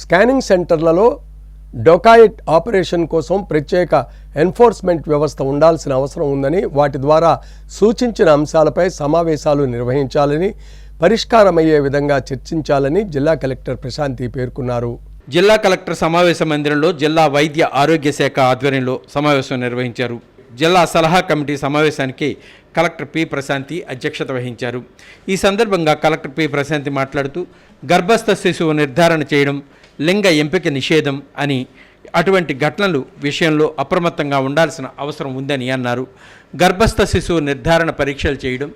Scanning సెంటర్లలో డొకాయిట్ operation కోసం ప్రత్యేక ఎన్ఫోర్స్మెంట్ వ్యవస్థ ఉండాల్సిన అవసరం ఉందని వాటి ద్వారా సూచించిన అంశాలపై సమావేశాలు నిర్వహించాలని పరిష్కారమయ్యే విధంగా చర్చించాలని జిల్లా కలెక్టర్ ప్రశాంతి పేర్కొన్నారు. జిల్లా కలెక్టర్ సమావేశ మందిరంలో జిల్లా వైద్య ఆరోగ్య శాఖ ఆధ్వర్యంలో సమావేశం నిర్వహించారు. జిల్లా సలహా కమిటీ సమావేశానికి కలెక్టర్ పి ప్రశాంతి అధ్యక్షత వహించారు. ఈ సందర్భంగా కలెక్టర్ పి ప్రశాంతి మాట్లాడుతూ గర్భస్థ శిశువు నిర్ధారణ చేయడం లింగ ఎంపిక నిషేధం అని అటువంటి ఘటనలు విషయంలో అప్రమత్తంగా ఉండాల్సిన అవసరం ఉందని అన్నారు. గర్భస్థ శిశువు నిర్ధారణ పరీక్షలు చేయడం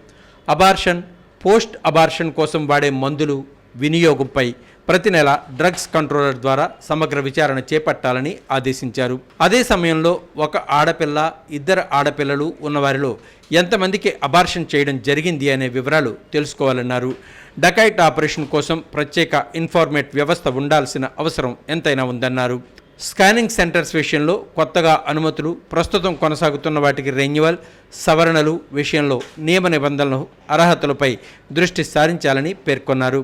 అబార్షన్ పోస్ట్ అబార్షన్ కోసం వాడే మందులు వినియోగంపై ప్రతి నెల డ్రగ్స్ కంట్రోలర్ ద్వారా సమగ్ర విచారణ చేపట్టాలని ఆదేశించారు. అదే సమయంలో ఒక ఆడపిల్ల ఇద్దరు ఆడపిల్లలు ఉన్నవారిలో ఎంతమందికి అబార్షన్ చేయడం జరిగింది అనే వివరాలు తెలుసుకోవాలన్నారు. డకైట్ ఆపరేషన్ కోసం ప్రత్యేక ఇన్ఫార్మేట్ వ్యవస్థ ఉండాల్సిన అవసరం ఎంతైనా ఉందన్నారు. స్కానింగ్ సెంటర్స్ విషయంలో కొత్తగా అనుమతులు ప్రస్తుతం కొనసాగుతున్న వాటికి రెన్యువల్ సవరణలు విషయంలో నియమ నిబంధనలు అర్హతలపై దృష్టి సారించాలని పేర్కొన్నారు.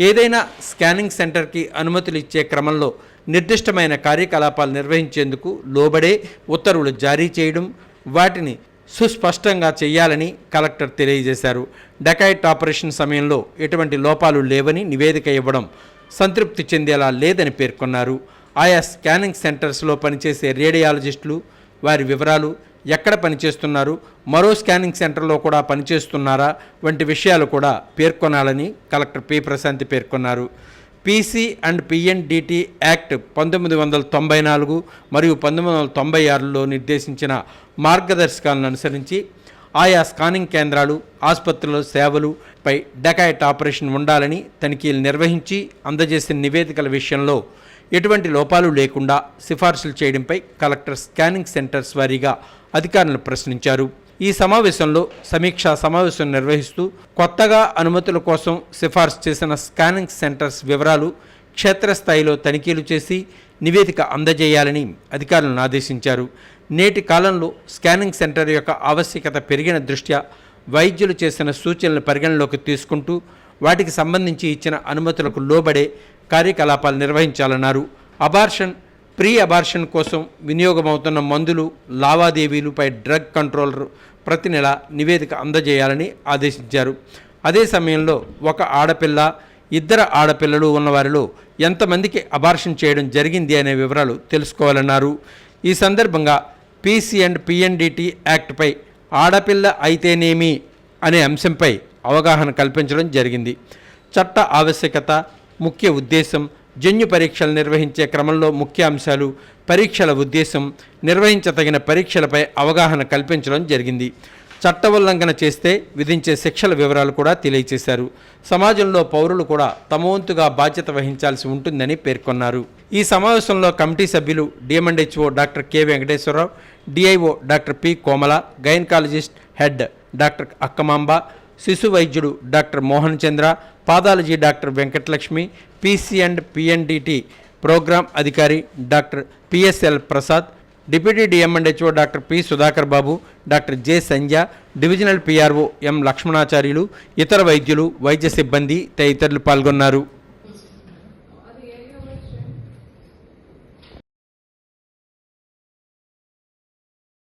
ఏదైనా స్కానింగ్ సెంటర్కి అనుమతులు ఇచ్చే క్రమంలో నిర్దిష్టమైన కార్యకలాపాలు నిర్వహించేందుకు లోబడే ఉత్తర్వులు జారీ చేయడం వాటిని సుస్పష్టంగా చేయాలని కలెక్టర్ తెలియజేశారు. డకాయిట్ ఆపరేషన్ సమయంలో ఎటువంటి లోపాలు లేవని నివేదిక ఇవ్వడం సంతృప్తి చెందేలా లేదని పేర్కొన్నారు. ఆయా స్కానింగ్ సెంటర్స్లో పనిచేసే రేడియాలజిస్టులు వారి వివరాలు ఎక్కడ పనిచేస్తున్నారు? మరో స్కానింగ్ సెంటర్లో కూడా పనిచేస్తున్నారా? వంటి విషయాలు కూడా పేర్కొనాలని కలెక్టర్ పి. ప్రశాంతి పేర్కొన్నారు. పీసీ అండ్ పిఎన్డిటి యాక్ట్ పంతొమ్మిది వందల తొంభై నాలుగు మరియు పంతొమ్మిది వందల తొంభై ఆరులో నిర్దేశించిన మార్గదర్శకాలను అనుసరించి ఆయా స్కానింగ్ కేంద్రాలు ఆసుపత్రుల సేవలు పై ఆపరేషన్ ఉండాలని తనిఖీలు నిర్వహించి అందజేసిన నివేదికల విషయంలో ఎటువంటి లోపాలు లేకుండా సిఫార్సులు చేయడంపై కలెక్టర్ స్కానింగ్ సెంటర్స్ వారీగా అధికారులను ప్రశ్నించారు. ఈ సమావేశంలో సమీక్షా సమావేశం నిర్వహిస్తూ కొత్తగా అనుమతుల కోసం సిఫార్సు చేసిన స్కానింగ్ సెంటర్స్ వివరాలు క్షేత్రస్థాయిలో తనిఖీలు చేసి నివేదిక అందజేయాలని అధికారులను ఆదేశించారు. నేటి కాలంలో స్కానింగ్ సెంటర్ యొక్క ఆవశ్యకత పెరిగిన దృష్ట్యా వైద్యులు చేసిన సూచనలు పరిగణలోకి తీసుకుంటూ వాటికి సంబంధించి ఇచ్చిన అనుమతులకు లోబడే కార్యకలాపాలు నిర్వహించాలన్నారు. అబార్షన్ ప్రీ అబార్షన్ కోసం వినియోగమవుతున్న మందులు లావాదేవీలపై డ్రగ్ కంట్రోలర్ ప్రతి నెల నివేదిక అందజేయాలని ఆదేశించారు. అదే సమయంలో ఒక ఆడపిల్ల ఇద్దరు ఆడపిల్లలు ఉన్నవారిలో ఎంతమందికి అబార్షన్ చేయడం జరిగింది అనే వివరాలు తెలుసుకోవాలన్నారు. ఈ సందర్భంగా పీసీ అండ్ పిఎన్డిటి యాక్ట్పై ఆడపిల్ల అయితేనేమి అనే అంశంపై అవగాహన కల్పించడం జరిగింది. చట్ట ఆవశ్యకత ముఖ్య ఉద్దేశం జన్యు పరీక్షలు నిర్వహించే క్రమంలో ముఖ్య అంశాలు పరీక్షల ఉద్దేశం నిర్వహించదగిన పరీక్షలపై అవగాహన కల్పించడం జరిగింది. చట్ట ఉల్లంఘన చేస్తే విధించే శిక్షల వివరాలు కూడా తెలియజేశారు సమాజంలో పౌరులు కూడా తమ వంతుగా బాధ్యత వహించాల్సి ఉంటుందని పేర్కొన్నారు. ఈ సమావేశంలో కమిటీ సభ్యులు DM and HO doctor K Venkateswararao DIO doctor P Komala gynaecologist head doctor Akkamamba శిశు వైద్యుడు doctor Mohan Chandra pathology doctor Venkatalakshmi PC and PNDT program అధికారి doctor PSL Prasad deputy DM and HO doctor P Sudhakar Babu doctor J Sandhya divisional PRO M Lakshmanacharyulu ఇతర వైద్యులు వైద్య సిబ్బంది తదితరులు పాల్గొన్నారు.